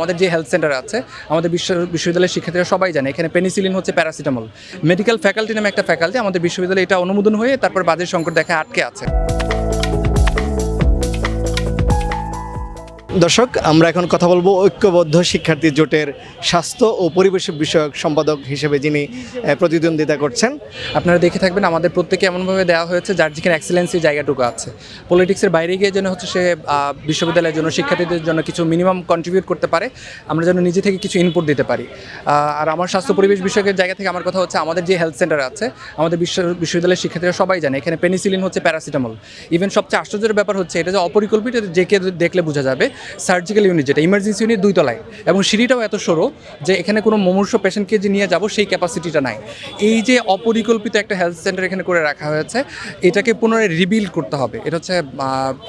আমাদের যে health centre আছে, আমাদের বিশ্ব বিশ্ববিদ্যালয়ের শিক্ষার্থীরা সবাই জানে, এখানে পেনিসিলিন হচ্ছে প্যারাসিটামল মেডিকেল ফ্যাকাল্টি নামে একটা ফ্যাকাল্টি আমাদের বিশ্ববিদ্যালয়ে এটা অনুমোদন হয়ে তারপর বাজেট সংকট দেখা আটকে আছে। দর্শক, আমরা এখন কথা বলব ঐক্যবদ্ধ শিক্ষার্থী জোটের স্বাস্থ্য ও পরিবেশ বিষয়ক সম্পাদক হিসেবে যিনি প্রতিদ্বন্দ্বিতা করছেন। আপনারা দেখে থাকবেন, আমাদের প্রত্যেকে এমনভাবে দেওয়া হয়েছে যার যেখানে এক্সেলেন্সি জায়গাটুকু আছে। পলিটিক্সের বাইরে গিয়ে যেন হচ্ছে সে বিশ্ববিদ্যালয়ের জন্য শিক্ষার্থীদের জন্য কিছু মিনিমাম কন্ট্রিবিউট করতে পারে, আমরা যেন নিজে থেকে কিছু ইনপুট দিতে পারি। আর আমার স্বাস্থ্য পরিবেশ বিষয়কের জায়গা থেকে আমার কথা হচ্ছে, আমাদের যে হেলথ সেন্টার আছে, আমাদের বিশ্ব, বিশ্ববিদ্যালয়ের শিক্ষার্থীরা সবাই জানে, এখানে পেনিসিলিন হচ্ছে প্যারাসিটামল ইভেন সবচেয়ে আশ্চর্যের ব্যাপার হচ্ছে, এটা যে অপরিকল্পিত যে কে দেখলে বোঝা যাবে সার্জিক্যাল ইউনিট, যেটা ইমার্জেন্সি ইউনিট দুই তলায় এবং সিঁড়িটাও এত সরো যে এখানে কোনো মমূর্ষ পেশেন্টকে যে নিয়ে যাব, সেই ক্যাপাসিটিটা নাই। এই যে অপরিকল্পিত একটা হেলথ সেন্টার এখানে করে রাখা হয়েছে, এটাকে পুনরায় রিবিল্ড করতে হবে। এটা হচ্ছে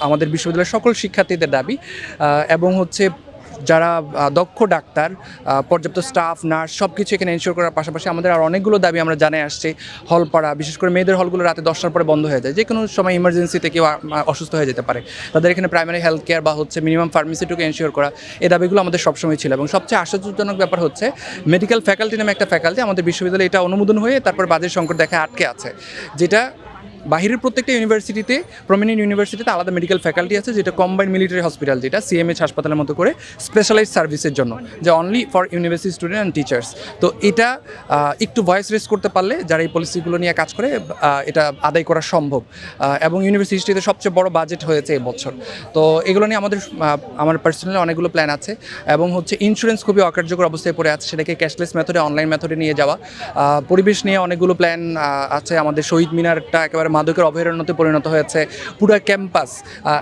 আমাদের বিশ্ববিদ্যালয়ের সকল শিক্ষার্থীদের দাবি। এবং হচ্ছে যারা দক্ষ ডাক্তার পর্যাপ্ত স্টাফ নার্স সব কিছু এখানে এনশোর করার পাশাপাশি আমাদের আর অনেকগুলো দাবি আমরা জানাই আসছি হল পাড়া বিশেষ করে মেয়েদের হলগুলো রাতে দশটার পরে বন্ধ হয়ে যায়। যে কোনো সময় ইমার্জেন্সিতে কেউ অসুস্থ হয়ে যেতে পারে। তাদের এখানে প্রাইমারি হেলথ কেয়ার বা হচ্ছে মিনিমাম ফার্মেসিটুকু এনশিওর করা, এই দাবিগুলো আমাদের সবসময় ছিল। এবং সবচেয়ে আশ্চর্যজনক ব্যাপার হচ্ছে মেডিকেল ফ্যাকাল্টি নামে একটা ফ্যাকাল্টি আমাদের বিশ্ববিদ্যালয়ে এটা অনুমোদন হয়ে তারপর বাজেট সংকট দেখা আটকে আছে। যেটা বাহিরের প্রত্যেকটা ইউনিভার্সিটিতে প্রমিনেন্ট ইউনিভার্সিটিতে আলাদা মেডিকেল ফ্যাকাল্টি আছে, যেটা কম্বাইন্ড মিলিটারি হসপিটাল যেটা সিএমএইচ হাসপাতালের মতো করে স্পেশালাইজ সার্ভিসের জন্য, যে only for university student and teachers তো এটা একটু ভয়েস রেস করতে পারলে যারা এই পলিসিগুলো নিয়ে কাজ করে এটা আদায় করা সম্ভব। এবং ইউনিভার্সিটিতে সবচেয়ে বড় বাজেট হয়েছে এবছর। তো এগুলো নিয়ে আমাদের আমার পার্সোনালি অনেকগুলো প্ল্যান আছে, এবং হচ্ছে ইন্স্যুরেন্স খুবই অকার্যকর অবস্থায় পড়ে আছে, সেটাকে ক্যাশলেস মেথডে অনলাইন মেথডে নিয়ে যাওয়া। পরিবেশ নিয়ে অনেকগুলো প্ল্যান আছে আমাদের শহীদ মিনারটা একেবারে মাদকের অভয়ারণ্যতে পরিণত হয়েছে পুরো ক্যাম্পাস।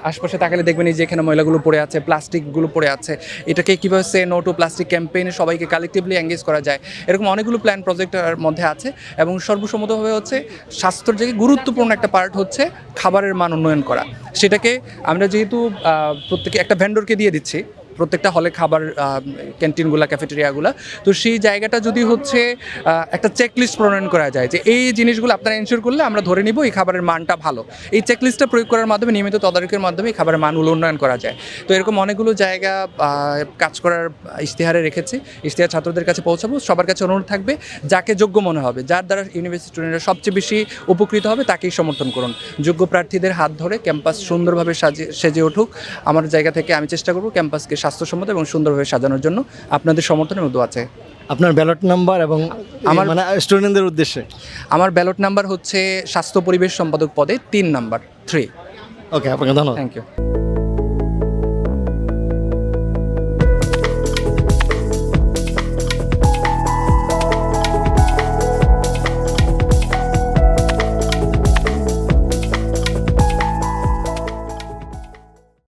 আশপাশে তাকালে দেখবেন যে এখানে ময়লাগুলো পড়ে আছে, প্লাস্টিকগুলো পড়ে আছে। এটাকে কীভাবে সে নো টু প্লাস্টিক ক্যাম্পেইনে সবাইকে কালেকটিভলি এঙ্গেজ করা যায়, এরকম অনেকগুলো প্ল্যান প্রজেক্টের মধ্যে আছে এবং সর্বসম্মতভাবে হচ্ছে স্বাস্থ্যের জায়গায় গুরুত্বপূর্ণ একটা পার্ট হচ্ছে খাবারের মান উন্নয়ন করা। সেটাকে আমরা যেহেতু প্রত্যেকে একটা ভেন্ডরকে দিয়ে দিচ্ছি প্রত্যেকটা হলে খাবার ক্যান্টিনগুলা, ক্যাফেটেরিয়াগুলো। তো সেই জায়গাটা যদি হচ্ছে একটা চেকলিস্ট প্রণয়ন করা যায় যে এই জিনিসগুলো আপনারা এনশিওর করলে আমরা ধরে নিব এই খাবারের মানটা ভালো। এই চেকলিস্টটা প্রয়োগ করার মাধ্যমে, নিয়মিত তদারকির মাধ্যমে এই খাবারের মানগুলো উন্নয়ন করা যায়। তো এরকম অনেকগুলো জায়গা কাজ করার ইশতেহারে রেখেছি। ইশতেহার ছাত্রদের কাছে পৌঁছাবো। সবার কাছে অনুরোধ থাকবে, যাকে যোগ্য মনে হবে, যার দ্বারা ইউনিভার্সিটি স্টুডেন্টরা সবচেয়ে বেশি উপকৃত হবে, তাকেই সমর্থন করুন। যোগ্য প্রার্থীদের হাত ধরে ক্যাম্পাস সুন্দরভাবে সাজে সেজে উঠুক। আমার জায়গা থেকে আমি চেষ্টা করব ক্যাম্পাসকে স্বাস্থ্যসম্মত এবং সুন্দরভাবে সাজানোর জন্য আপনাদের সমর্থন এবং দোয়া চাই। আপনার ব্যালট নাম্বার এবং আমার মানে স্টুডেন্টদের উদ্দেশ্যে। আমার ব্যালট নাম্বার হচ্ছে স্বাস্থ্য পরিবেশ সম্পাদক পদে তিন নাম্বার থ্রি ওকে আপনাকে ধন্যবাদ। Thank you